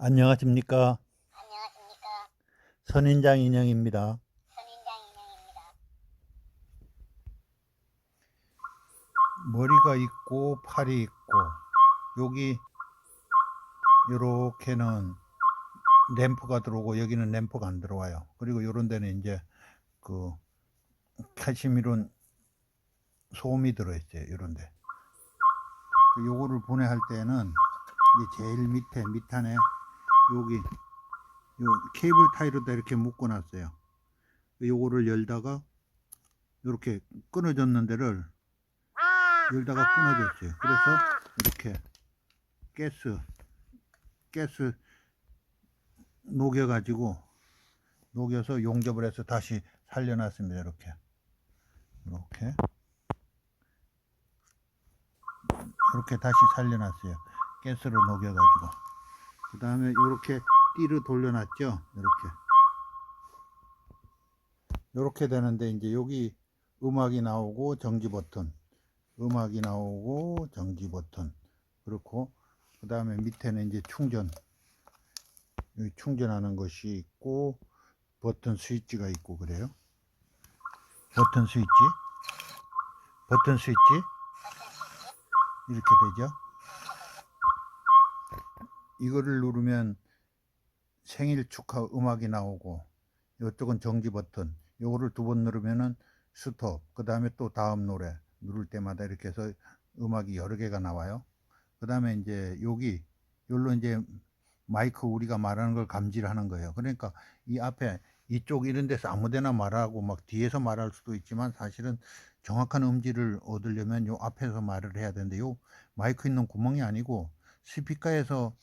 안녕하십니까. 안녕하십니까. 선인장 인형입니다. 선인장 인형입니다. 머리가 있고 팔이 있고 여기 요렇게는 램프가 들어오고 여기는 램프가 안 들어와요. 그리고 요런 데는 이제 그 캐시미론 소음이 들어있어요. 요런 데. 그 요거를 분해할 때는 이제 제일 밑에 밑단에 여기 요 케이블 타이로다 이렇게 묶어 놨어요. 요거를 열다가 이렇게 끊어졌는 데를 열다가 끊어졌어요. 그래서 이렇게 가스 가스 녹여 가지고 녹여서 용접을 해서 다시 살려놨습니다. 이렇게 이렇게 이렇게 다시 살려놨어요. 가스로 녹여 가지고 그 다음에 이렇게 띠를 돌려놨죠. 이렇게. 이렇게 되는데 이제 여기 음악이 나오고 정지 버튼. 음악이 나오고 정지 버튼. 그렇고 그 다음에 밑에는 이제 충전. 여기 충전하는 것이 있고 버튼 스위치가 있고 그래요. 버튼 스위치. 버튼 스위치. 이렇게 되죠 이거를 누르면 생일 축하 음악이 나오고 이쪽은 정지 버튼 요거를 두 번 누르면은 스톱 그 다음에 또 다음 노래 누를 때마다 이렇게 해서 음악이 여러 개가 나와요. 그 다음에 이제 여기 요로 이제 마이크 우리가 말하는 걸 감지를 하는 거예요. 그러니까 이 앞에 이쪽 이런 데서 아무데나 말하고 막 뒤에서 말할 수도 있지만 사실은 정확한 음질을 얻으려면 요 앞에서 말을 해야 되는데 요 마이크 있는 구멍이 아니고 스피커에서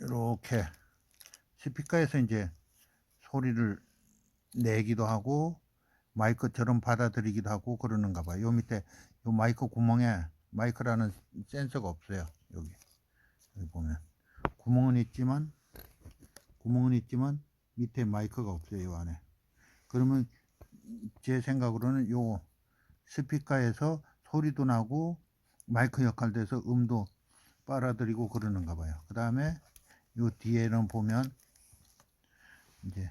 이렇게 스피커에서 이제 소리를 내기도 하고 마이크처럼 받아들이기도 하고 그러는가 봐요. 요 밑에 요 마이크 구멍에 마이크라는 센서가 없어요. 여기 여기 보면 구멍은 있지만 구멍은 있지만 밑에 마이크가 없어요. 요 안에. 그러면 제 생각으로는 요 스피커에서 소리도 나고 마이크 역할도 해서 음도 빨아들이고 그러는가 봐요. 그 다음에 요 뒤에는 보면 이제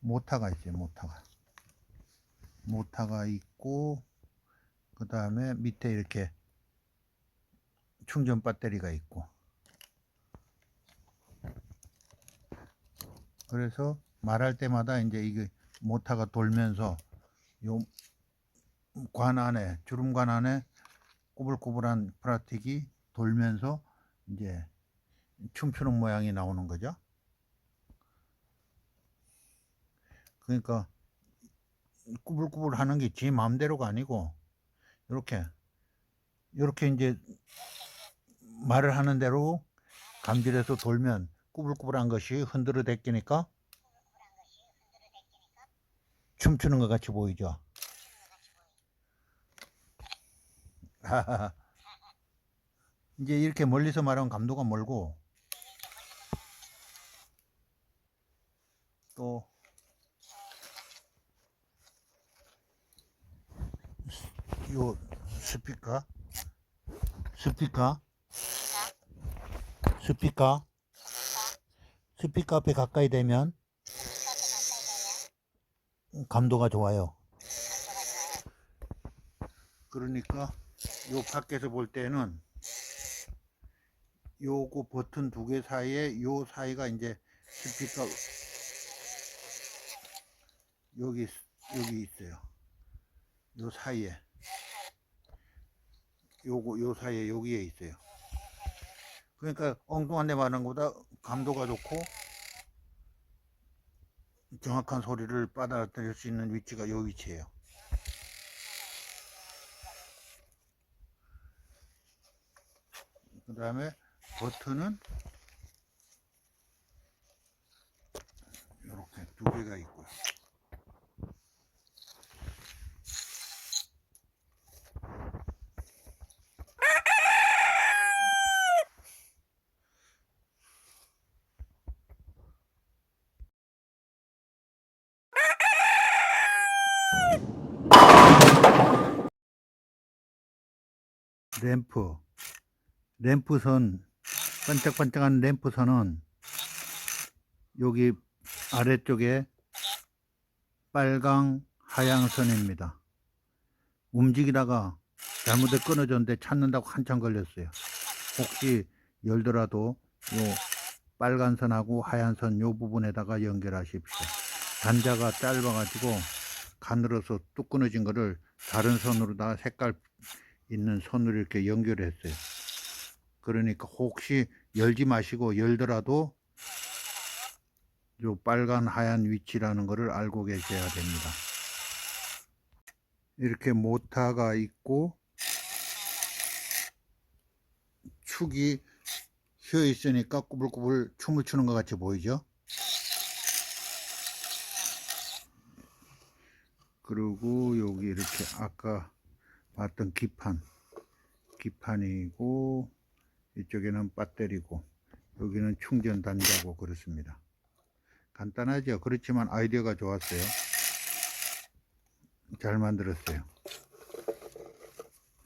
모타가 있어요. 모타가 모타가 있고 그 다음에 밑에 이렇게 충전 배터리가 있고 그래서 말할 때마다 이제 이게 모타가 돌면서 요 관 안에 주름관 안에 꼬불꼬불한 프라틱이 돌면서 이제 춤추는 모양이 나오는 거죠. 그러니까 꾸불꾸불 하는 게 지 마음대로가 아니고 이렇게 이렇게 이제 말을 하는 대로 감질해서 돌면 꾸불꾸불한 것이 흔들어 댔기니까 춤추는 것 같이 보이죠. 이제 이렇게 멀리서 말하면 감도가 멀고 또 요 스피커? 스피커? 스피커? 스피커 앞에 가까이 되면 감도가 좋아요. 그러니까 요 밖에서 볼 때는 요거 버튼 두 개 사이에 요 사이가 이제 스피커 여기 여기 있어요. 요 사이에 요거 요 사이에 여기에 있어요. 그러니까 엉뚱한 데 말하는 것보다 감도가 좋고 정확한 소리를 받아들일 수 있는 위치가 요 위치예요. 그 다음에 버튼은 이렇게 두 개가 있고요. 램프 램프선 반짝반짝한 램프선은 여기 아래쪽에 빨강 하양 선입니다. 움직이다가 잘못에 끊어졌는데 찾는다고 한참 걸렸어요. 혹시 열더라도 요 빨간 선하고 하얀 선 요 부분에다가 연결하십시오. 단자가 짧아가지고 가늘어서 뚝 끊어진 거를 다른 선으로다가 색깔 있는 선으로 이렇게 연결했어요. 그러니까 혹시 열지 마시고 열더라도 요 빨간 하얀 위치라는 것을 알고 계셔야 됩니다. 이렇게 모타가 있고 축이 휘어 있으니까 꾸불꾸불 춤을 추는 것 같이 보이죠? 그리고 여기 이렇게 아까 봤던 기판 기판이고 이쪽에는 배터리고 여기는 충전 단자고 그렇습니다. 간단하죠. 그렇지만 아이디어가 좋았어요. 잘 만들었어요.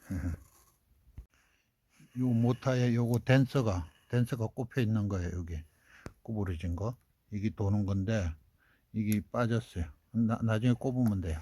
요 모타에 요거 댄서가 댄서가 꼽혀 있는 거예요. 여기 구부러진 거 이게 도는 건데 이게 빠졌어요. 나, 나중에 꼽으면 돼요.